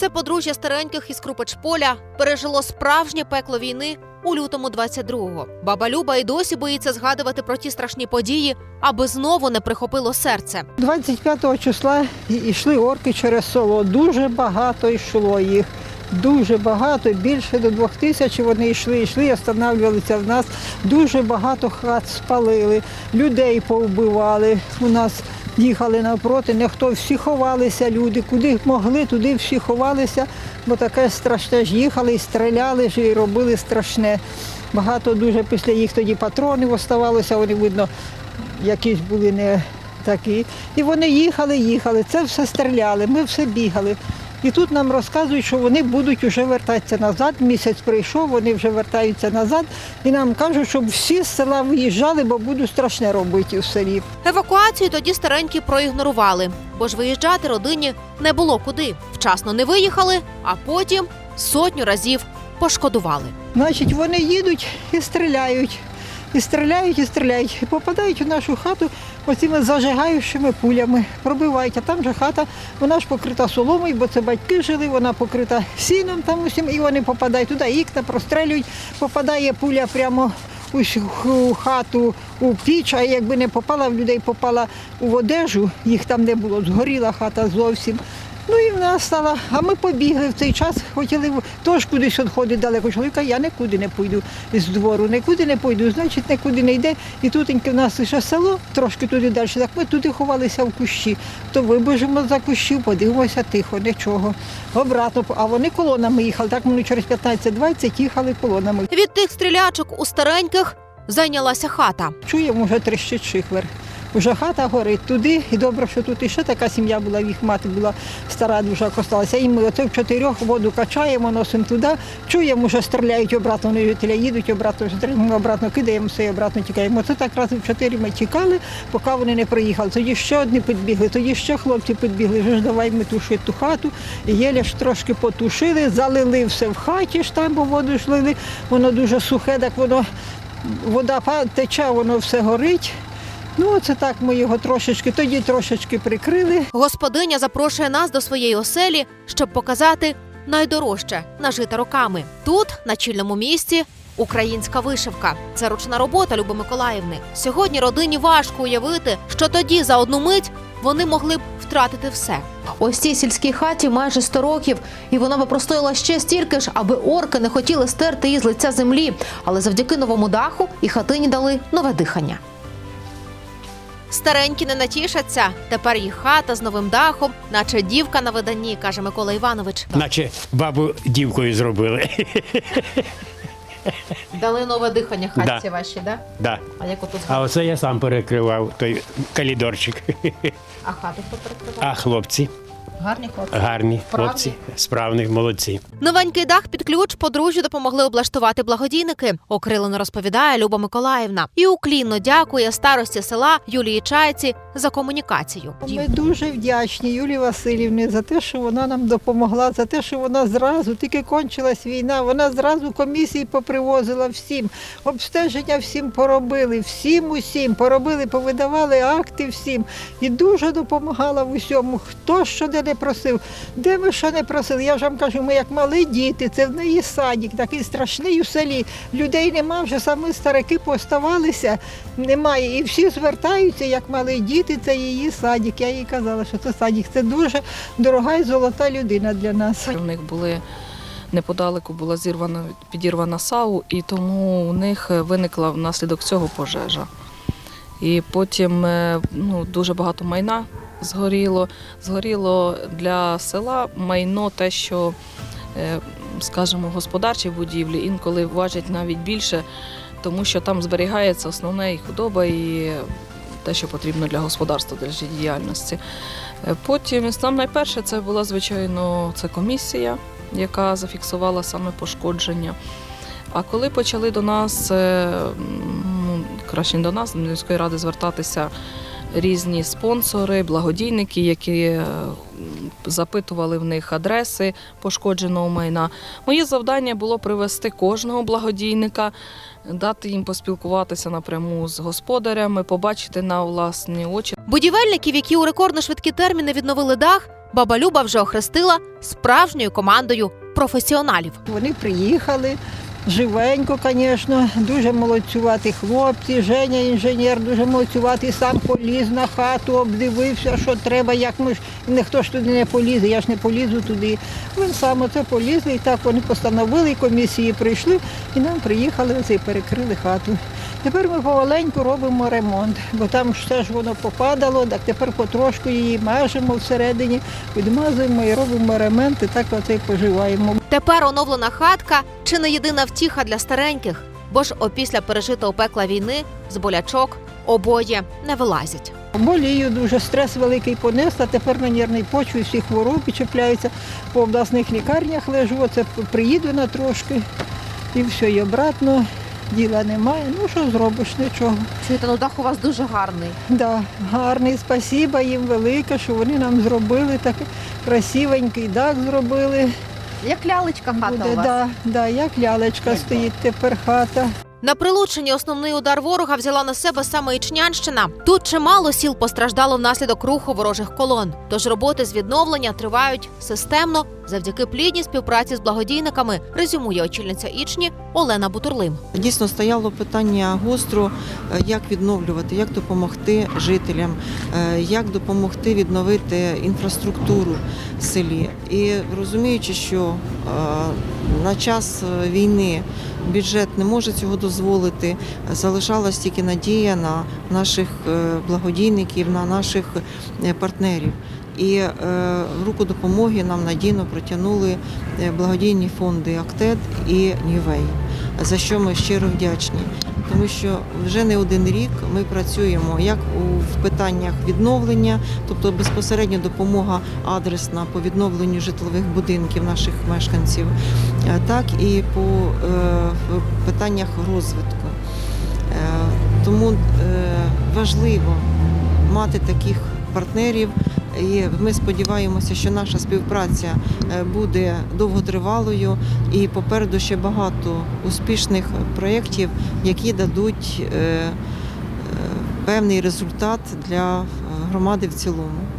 Це подружжя стареньких із Крупечполя пережило справжнє пекло війни у лютому 22-го. Баба Люба й досі боїться згадувати про ті страшні події, аби знову не прихопило серце. 25 числа йшли орки через село. Дуже багато йшло їх. Дуже багато, більше до двох тисяч вони йшли, йшли, останавливалися в нас. Дуже багато хат спалили, людей повбивали. У нас їхали навпроти, не хто всі ховалися люди, куди могли, туди всі ховалися, бо таке страшне ж їхали і стріляли ж і робили страшне. Багато дуже після їх тоді патронів оставалося, вони видно якісь були не такі. І вони їхали, їхали, це все стріляли, ми все бігали. І тут нам розказують, що вони будуть вже вертатися назад. Місяць прийшов, вони вже вертаються назад. І нам кажуть, щоб всі з села виїжджали, бо будуть страшне робити в селі. Евакуацію тоді старенькі проігнорували, бо ж виїжджати родині не було куди. Вчасно не виїхали, а потім сотню разів пошкодували. Значить, вони їдуть і стріляють. І стріляють, і стріляють, і попадають у нашу хату оцими зажигаючими пулями, пробивають. А там же хата, вона ж покрита соломою, бо це батьки жили, вона покрита сіном там усім, і вони попадають туди, вікна прострелюють, попадає пуля прямо у хату, у піч, а якби не попала в людей, попала у одежу, їх там не було, згоріла хата зовсім. Ну і в нас стала, а ми побігли в цей час, хотіли теж кудись відходити далеко. Чоловіка, я нікуди не пойду з двору, нікуди не пойду, значить, нікуди не йде. І тутеньки в нас лише село, трошки туди далі, так ми туди ховалися в кущі. То вибіжимо за кущів, подивимося тихо, нічого. Обратно, а вони колонами їхали, так ми через 15-20 їхали колонами. Від тих стрілячок у стареньких зайнялася хата. Чуємо, вже тріщить шихвер. Вже хата горить туди, і добре, що тут іще така сім'я була, їх мати була стара дуже осталася. І ми оце в чотирьох воду качаємо, носимо туди, чуємо, що стріляють обратно, вони жителя їдуть, обратно ми обратно кидаємо все і обратно тікаємо. Це так раз в чотири ми тікали, поки вони не приїхали. Тоді ще одні підбігли, тоді ще хлопці підбігли, вже ж давай ми тушити ту хату. Єлі ж трошки потушили, залили все в хаті ж там, бо воду ж лили, воно дуже сухе, так воно вода тече, воно все горить. Ну, це так ми його трошечки, тоді трошечки прикрили. Господиня запрошує нас до своєї оселі, щоб показати найдорожче нажите роками. Тут, на чільному місці, українська вишивка. Це ручна робота Люби Миколаївни. Сьогодні родині важко уявити, що тоді за одну мить вони могли б втратити все. Ось цій сільській хаті майже 100 років, і вона би простояла ще стільки ж, аби орки не хотіли стерти її з лиця землі. Але завдяки новому даху і хатині дали нове дихання. Старенькі не натішаться. Тепер їх хата з новим дахом, наче дівка на виданні, каже Микола Іванович. Наче бабу дівкою зробили. Дали нове дихання хатці ваші, да? да. А як отут А оце я сам перекривав той калідорчик. а хату хто перекривав? А хлопці Гарні хлопці. гарні, хлопці, справні, молодці. Новенький дах під ключ подружжю допомогли облаштувати благодійники. Окрилено розповідає Люба Миколаївна. І уклінно дякує старості села Юлії Чайці за комунікацію. Ми дуже вдячні Юлії Васильівні за те, що вона нам допомогла, за те, що вона зразу, тільки кончилась війна, вона зразу комісії попривозила всім, обстеження всім поробили, всім усім поробили, повидавали акти всім. І дуже допомагала в усьому. Хто що де не просив, де ми що не просили. Я ж вам кажу, ми як мали діти, це в неї садик, такий страшний у селі. Людей нема, вже самі старики поставалися, немає. І всі звертаються, як мали діти, це її садик. Я їй казала, що це садик. Це дуже дорога і золота людина для нас. У них були неподалеку була зірвана підірвана САУ, і тому у них виникла внаслідок цього пожежа. І потім е, ну, дуже багато майна згоріло. Згоріло для села майно те, що, е, скажімо, господарчі будівлі інколи важать навіть більше, тому що там зберігається основна і худоба, і те, що потрібно для господарства, для життєдіяльності. Е, Потім сам найперше це була, звичайно, це комісія, яка зафіксувала саме пошкодження. А коли почали до нас, е, краще до нас, до міської ради звертатися різні спонсори, благодійники, які е, запитували в них адреси пошкодженого майна. Моє завдання було привести кожного благодійника, дати їм поспілкуватися напряму з господарями, побачити на власні очі. Будівельників, які у рекордно швидкі терміни відновили дах, баба Люба вже охрестила справжньою командою професіоналів. Вони приїхали. Живенько, звісно, дуже молодцювати хлопці. Женя інженер, дуже молодцювати, сам поліз на хату, обдивився, що треба, як ми ж ніхто ж туди не полізе, я ж не полізу туди. Він сам оце полізли, і так вони постановили, комісії прийшли і нам приїхали оце і перекрили хату. Тепер ми помаленьку робимо ремонт, бо там ж все ж воно попадало, так тепер потрошку її мажемо всередині, відмазуємо і робимо ремонт, і так оце і поживаємо. Тепер оновлена хатка чи не єдина втіха для стареньких, бо ж опісля пережитого пекла війни з болячок обоє не вилазять. Болію дуже, стрес великий понес, а тепер на нервній почві всі хвороби чіпляються. По обласних лікарнях лежу, оце приїду на трошки і все, і обратно. Діла немає. Ну що зробиш, нічого. Чуєте, ну дах у вас дуже гарний. Да, гарний, спасіба їм велике, що вони нам зробили так красивенький дах зробили. Як лялечка Буде, да, да, як лялечка стоїть тепер хата. На прилученні основний удар ворога взяла на себе саме Ічнянщина. Тут чимало сіл постраждало внаслідок руху ворожих колон. Тож роботи з відновлення тривають системно завдяки плідній співпраці з благодійниками. Резюмує очільниця Ічні Олена Бутурлим. Дійсно стояло питання гостро, е, як відновлювати, як допомогти жителям, е, як допомогти відновити інфраструктуру в селі. І розуміючи, що е, на час війни бюджет не може цього дозволити, залишалась тільки надія на наших благодійників, на наших партнерів. І е, руку допомоги нам надійно протягнули е, благодійні фонди Актед і Нівей за що ми щиро вдячні. Тому що вже не один рік ми працюємо як в питаннях відновлення, тобто безпосередньо допомога адресна по відновленню житлових будинків наших мешканців, е, так і по питаннях розвитку. Тому важливо мати таких партнерів. І ми сподіваємося, що наша співпраця е, буде довготривалою і попереду ще багато успішних проєктів, які дадуть е, е, певний результат для громади в цілому.